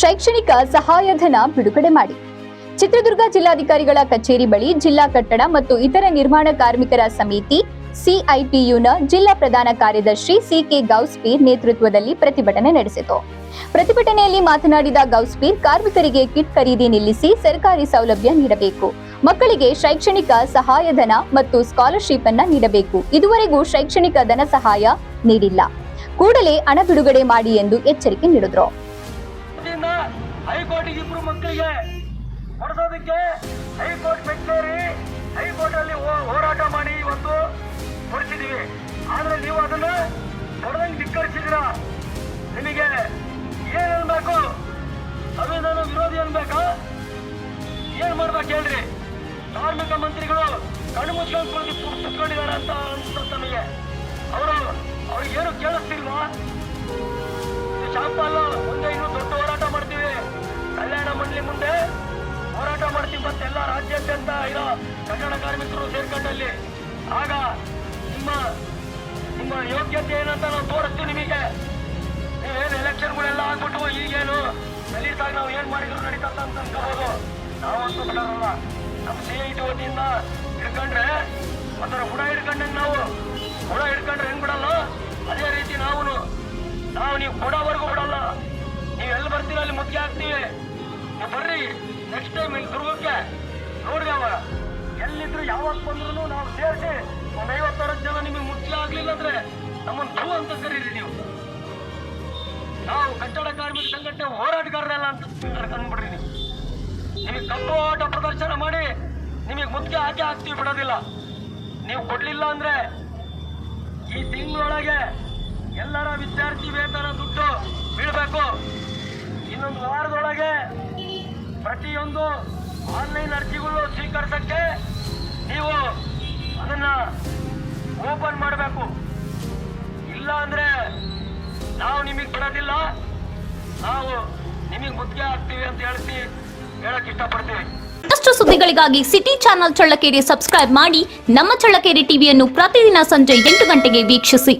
ಶೈಕ್ಷಣಿಕ ಸಹಾಯಧನ ಬಿಡುಗಡೆ ಮಾಡಿ. ಚಿತ್ರದುರ್ಗ ಜಿಲ್ಲಾಧಿಕಾರಿಗಳ ಕಚೇರಿ ಬಳಿ ಜಿಲ್ಲಾ ಕಟ್ಟಡ ಮತ್ತು ಇತರ ನಿರ್ಮಾಣ ಕಾರ್ಮಿಕರ ಸಮಿತಿ ಸಿಐಟಿಯುನ ಜಿಲ್ಲಾ ಪ್ರಧಾನ ಕಾರ್ಯದರ್ಶಿ ಸಿಕೆ ಗೌಸ್ಪೀರ್ ನೇತೃತ್ವದಲ್ಲಿ ಪ್ರತಿಭಟನೆ ನಡೆಸಿತು. ಪ್ರತಿಭಟನೆಯಲ್ಲಿ ಮಾತನಾಡಿದ ಗೌಸ್ಪೀರ್, ಕಾರ್ಮಿಕರಿಗೆ ಕಿಟ್ ಖರೀದಿ ನಿಲ್ಲಿಸಿ ಸರ್ಕಾರಿ ಸೌಲಭ್ಯ ನೀಡಬೇಕು. ಮಕ್ಕಳಿಗೆ ಶೈಕ್ಷಣಿಕ ಸಹಾಯಧನ ಮತ್ತು ಸ್ಕಾಲರ್ಶಿಪ್ ಅನ್ನ ನೀಡಬೇಕು. ಇದುವರೆಗೂ ಶೈಕ್ಷಣಿಕ ಧನ ಸಹಾಯ ನೀಡಿಲ್ಲ. ಕೂಡಲೇ ಹಣ ಬಿಡುಗಡೆ ಮಾಡಿ ಎಂದು ಎಚ್ಚರಿಕೆ ನೀಡಿದ್ರು. ಹೈಕೋರ್ಟಿಗೆ ಇಬ್ರು ಮಕ್ಕಳಿಗೆ ಕೊಡಿಸೋದಕ್ಕೆ ಹೈಕೋರ್ಟ್ ಮೆಚ್ಚೇರಿ ಹೈಕೋರ್ಟ್ ಅಲ್ಲಿ ಹೋರಾಟ ಮಾಡಿ ಇವತ್ತು ಕೊಡಿಸಿದೀವಿ ಆದ್ರೆ ನೀವು ಅದನ್ನ ಹೊಡೆದಂಗೆ ಧಿಕ್ಕರಿಸಿದ್ರ ನಿಮಗೆ ಏನ್ ಅನ್ಬೇಕು? ನಾನು ವಿರೋಧಿ ಅನ್ಬೇಕಾ? ಏನ್ ಮಾಡ್ಬೇಕು ಹೇಳ್ರಿ? ಕಾರ್ಮಿಕ ಮಂತ್ರಿಗಳು ಕಣ್ಣು ಕುಳಿತು ಕುತ್ಕೊಂಡಿದ್ದಾರೆ ಅಂತ ಅನ್ಸುತ್ತೆ ನಮಗೆ. ಅವರು, ಅವ್ರಿಗೇನು ಮುಂದೆ ಹೋರಾಟ ಮಾಡ್ತೀವಿ ಮತ್ತೆಲ್ಲ ರಾಜ್ಯಾದ್ಯಂತ ಇರೋ ಕನ್ನಡ ಕಾರ್ಮಿಕರು ಸೇರ್ಕೊಂಡಲ್ಲಿ. ಆಗ ನಿಮ್ಮ ನಿಮ್ಮ ಯೋಗ್ಯತೆ ಏನಂತ ನಾವು ತೋರಿಸ್ತೀವಿ ನಿಮಗೆ. ನೀವೇನು ಎಲೆಕ್ಷನ್ಗಳೆಲ್ಲ ಆಗ್ಬಿಟ್ಟು ಈಗೇನು? ಸಲೀಸಾಗಿ ನಾವು ಏನ್ ಮಾಡಿದ್ರು ನಡೀತಂತ ಅಂತ ಅನ್ಕೋಬಹುದು ನಾವಂತೂ ಬಿಡೋರಲ್ಲ ನಮ್ಮ ಸಿ ಐ ಟಿ ವತಿಯಿಂದ ಹಿಡ್ಕೊಂಡ್ರೆ, ಒಂಥರ ಹುಡ ಹಿಡ್ಕೊಂಡಂಗೆ ನಾವು ಹುಡ ಹಿಡ್ಕಂಡ್ರೆ ಹೆಂಗ್ ಬಿಡಲ್ಲ? ಅದೇ ರೀತಿ ನಾವು ನಾವು ನೀವು ಕೊಡೋವರೆಗೂ ಬಿಡಲ್ಲ. ನೀವು ಎಲ್ಲಿ ಬರ್ತೀರ ಅಲ್ಲಿ ಮುಖ್ಯ ಆಗ್ತೀವಿ. ನೀವು ಬರ್ರಿ. ನೆಕ್ಸ್ಟ್ ಟೈಮ್ ಇಲ್ಲಿ ದುರ್ಗಕ್ಕೆ ನೋಡ್ರಿ ಅವ. ಎಲ್ಲಿದ್ರು ಯಾವಾಗ ಬಂದ್ರು ನಾವು ಸೇರಿಸಿ ಒಂದ್ ಐವತ್ತಾರು ಜನ ನಿಮಗೆ ಮುಖ್ಯ ಆಗ್ಲಿಲ್ಲ ಅಂದ್ರೆ ನಮ್ಮನ್ನು ಧೂ ಅಂತ ಕರೀರಿ ನೀವು. ನಾವು ಕಟ್ಟಡ ಕಾರ್ಮಿಕ ಸಂಘಟನೆ ಹೋರಾಟಗಾರರಲ್ಲ ಅಂತ ಕಂಡ್ಬಿಡ್ರಿ ನೀವು. ನಿಮಗೆ ಕಪ್ಪು ಆಟ ಪ್ರದರ್ಶನ ಮಾಡಿ ನಿಮಗೆ ಮುದ್ದೆ ಹಾಕಿ ಹಾಕ್ತೀವಿ ಬಿಡೋದಿಲ್ಲ. ನೀವು ಕೊಡ್ಲಿಲ್ಲ ಅಂದ್ರೆ ಈ ತಿಂಗಳೊಳಗೆ ಎಲ್ಲರ ವಿದ್ಯಾರ್ಥಿ ವೇತನ ದುಡ್ಡು ಬೀಳ್ಬೇಕು. ಇನ್ನೊಂದು ವಾರದೊಳಗೆ ಪ್ರತಿಯೊಂದು ಆನ್ಲೈನ್ ಅರ್ಜಿಗಳು ಸ್ವೀಕರಿಸಕ್ಕೆ ನೀವು ಅದನ್ನ ಓಪನ್ ಮಾಡಬೇಕು. ಇಲ್ಲ ಅಂದ್ರೆ ನಾವು ನಿಮಗೆ ಬಿಡೋದಿಲ್ಲ ನಾವು ನಿಮಗೆ ಮುದ್ದೆ ಆಗ್ತೀವಿ ಅಂತ ಹೇಳ್ತಿ ಹೇಳಕ್ ಇಷ್ಟಪಡ್ತೀವಿ ಮತ್ತಷ್ಟು ಸುದ್ದಿಗಳಿಗಾಗಿ ಸಿಟಿ ಚಾನೆಲ್ ಚಳ್ಳಕೆರೆ ಸಬ್ಸ್ಕ್ರೈಬ್ ಮಾಡಿ ನಮ್ಮ ಚಳ್ಳಕೆರೆ ಟಿವಿಯನ್ನು ಪ್ರತಿದಿನ ಸಂಜೆ ಎಂಟು ಗಂಟೆಗೆ ವೀಕ್ಷಿಸಿ.